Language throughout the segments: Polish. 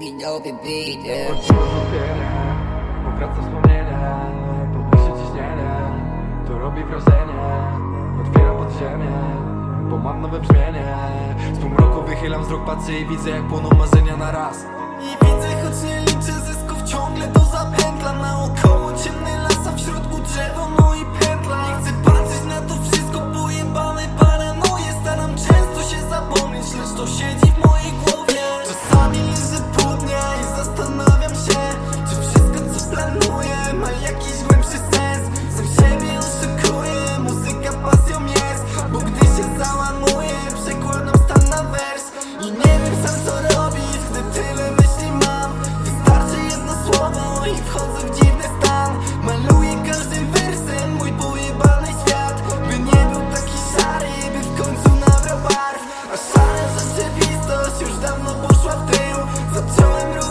Boogie dope beat, yeah. Powraca wspomnienie Podniesie ciśnienie, to robi wrażenie Otwiera podziemie, bo mam nowe brzmienie Z półmroku wychylam wzrok, patrzę i widzę jak płoną marzenia na raz Nie widzę, co robić Gdy tyle myśli mam. Wystarczy jedno słowo I wchodzę w dziwny stan. Maluję każdym wersem Mój pojebany świat. By nie był taki szary By w końcu nabrał barw. A szara rzeczywistość Już dawno poszła w tył. Zacząłem robić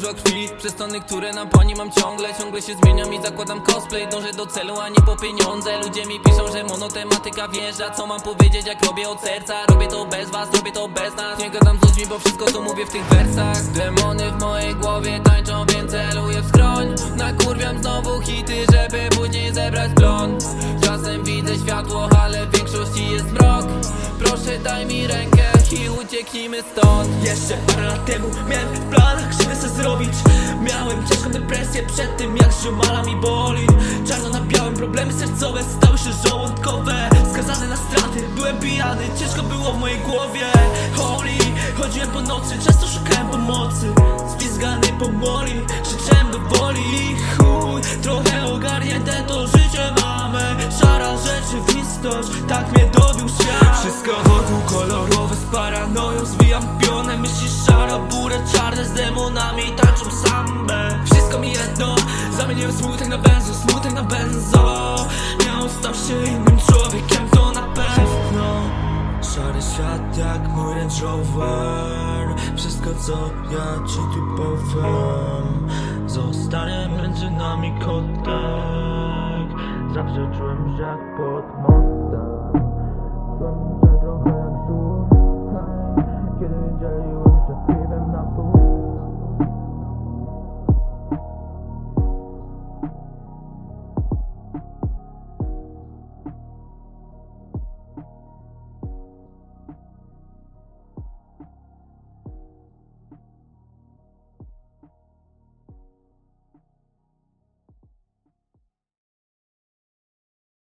dużo przez tony, które na pani mam ciągle. Ciągle się zmieniam i zakładam cosplay. Dążę do celu, a nie po pieniądze. Ludzie mi piszą, że monotematyka wjeżdża. Co mam powiedzieć, jak robię od serca? Robię to bez was, robię to bez nas. Nie gadam z ludźmi, bo wszystko co mówię w tych wersach. Demony w mojej głowie tańczą, więc celuję w skroń. Nakurwiam znowu hity, żeby później zebrać plon Czasem widzę światło, ale w większości jest mrok. Proszę daj mi rękę i ucieknijmy stąd. Jeszcze parę lat temu miałem w planach krzywdę se zrobić. Miałem ciężką depresję przed tym jak ziomala mi boli. Czarno na białym problemy sercowe stały się żołądkowe. Skazany na straty, byłem pijany, ciężko było w mojej głowie. Holy, chodziłem po nocy, często szukałem pomocy. Spizgany po moli, krzyczałem do woli. Chuj Trochę ogarnięte to życie mamy. Szara rzeczywistość, tak mnie dobił paranoją Zwijam pionę, myśli szara, burę czarne Z demonami tańczą sambę. Wszystko mi jedno, zamieniłem smutek na benzo Smutek na benzo. Miał stał się innym człowiekiem, to na pewno. Szary świat jak mój Range Rover. Wszystko co ja ci tu powiem. Zostanie między nami kotek. Zawsze czułem się jak pod mostem